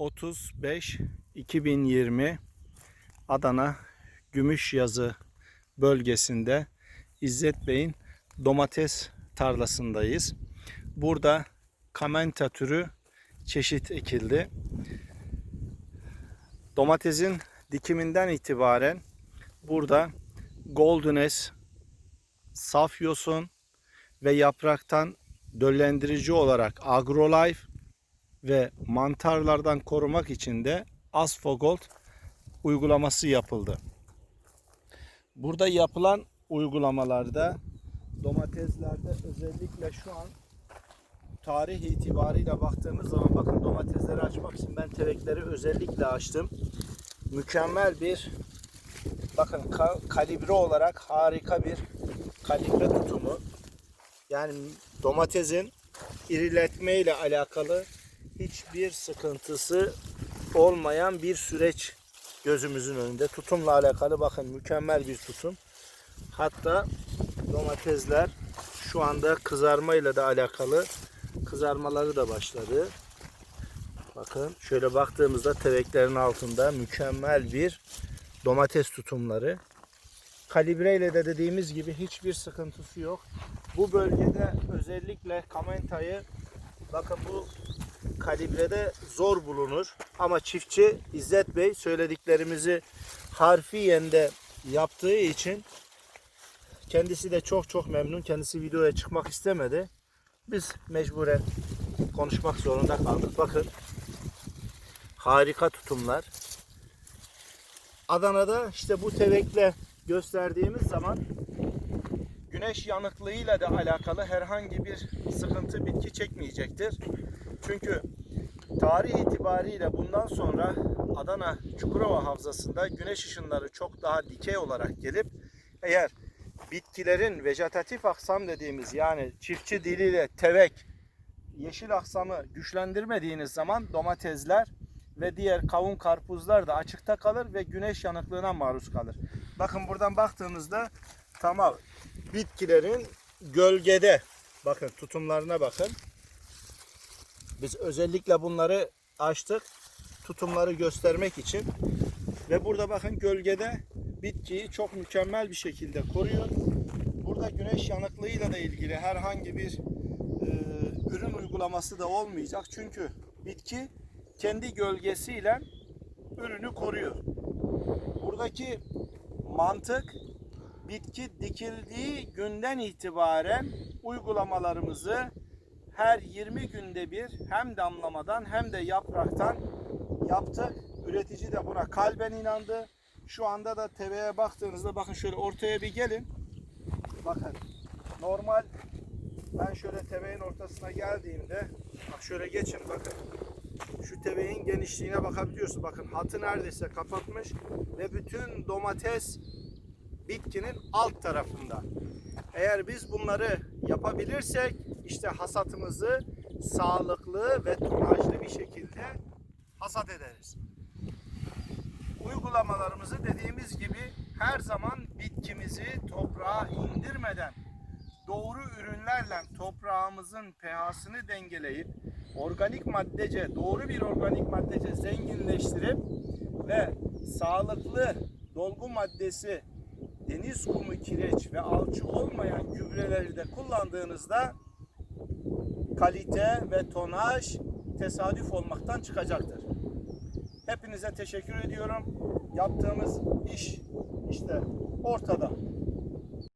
35 2020 Adana Gümüşyazı bölgesinde İzzet Bey'in domates tarlasındayız. Burada kamenta türü çeşit ekildi. Domatesin dikiminden itibaren burada Goldenes, saf yosun ve yapraktan döllendirici olarak Agrolife ve mantarlardan korumak için de Asfogold uygulaması yapıldı. Burada yapılan uygulamalarda domateslerde özellikle şu an tarih itibariyle baktığımız zaman bakın domatesleri açmak için ben terekleri özellikle açtım. Mükemmel bir bakın ka- kalibre olarak harika bir kalibre tutumu. Yani domatesin iriletme ile alakalı hiçbir sıkıntısı olmayan bir süreç gözümüzün önünde. Tutumla alakalı bakın mükemmel bir tutum. Hatta domatesler şu anda kızarma ile de alakalı kızarmaları da başladı. Bakın şöyle baktığımızda teveklerin altında mükemmel bir domates tutumları. Kalibre ile de dediğimiz gibi hiçbir sıkıntısı yok. Bu bölgede özellikle kamentayı bakın bu kalibrede zor bulunur. Ama çiftçi İzzet Bey söylediklerimizi harfiyen de yaptığı için kendisi de çok çok memnun. Kendisi videoya çıkmak istemedi. Biz mecburen konuşmak zorunda kaldık. Bakın harika tutumlar. Adana'da işte bu tevekle gösterdiğimiz zaman güneş yanıklığıyla da alakalı herhangi bir sıkıntı bitki çekmeyecektir. Çünkü tarih itibariyle bundan sonra Adana Çukurova Havzası'nda güneş ışınları çok daha dikey olarak gelip eğer bitkilerin vejetatif aksam dediğimiz yani çiftçi diliyle tevek, yeşil aksamı güçlendirmediğiniz zaman domatesler ve diğer kavun karpuzlar da açıkta kalır ve güneş yanıklığına maruz kalır. Bakın buradan baktığınızda tamam bitkilerin gölgede bakın tutumlarına bakın. Biz özellikle bunları açtık tutumları göstermek için ve burada bakın gölgede bitkiyi çok mükemmel bir şekilde koruyor. Burada güneş yanıklığıyla da ilgili herhangi bir e, ürün uygulaması da olmayacak. Çünkü bitki kendi gölgesiyle ürünü koruyor. Buradaki mantık bitki dikildiği günden itibaren uygulamalarımızı her 20 günde bir hem damlamadan hem de yapraktan yaptık. Üretici de buna kalben inandı. Şu anda da TV'ye baktığınızda bakın şöyle ortaya bir gelin. Bakın normal ben şöyle teveğin ortasına geldiğimde bak şöyle geçin bakın. Şu teveğin genişliğine bakabiliyorsun. Bakın hatı neredeyse kapatmış ve bütün domates bitkinin alt tarafında. Eğer biz bunları yapabilirsek işte hasatımızı sağlıklı ve tonajlı bir şekilde hasat ederiz. Uygulamalarımızı dediğimiz gibi her zaman bitkimizi toprağa indirmeden doğru ürünlerle toprağımızın pH'sını dengeleyip organik maddece, doğru bir organik maddece zenginleştirip ve sağlıklı dolgu maddesi deniz kumu, kireç ve alçı olmayan gübreleri de kullandığınızda kalite ve tonaj tesadüf olmaktan çıkacaktır. Hepinize teşekkür ediyorum. Yaptığımız iş işte ortada.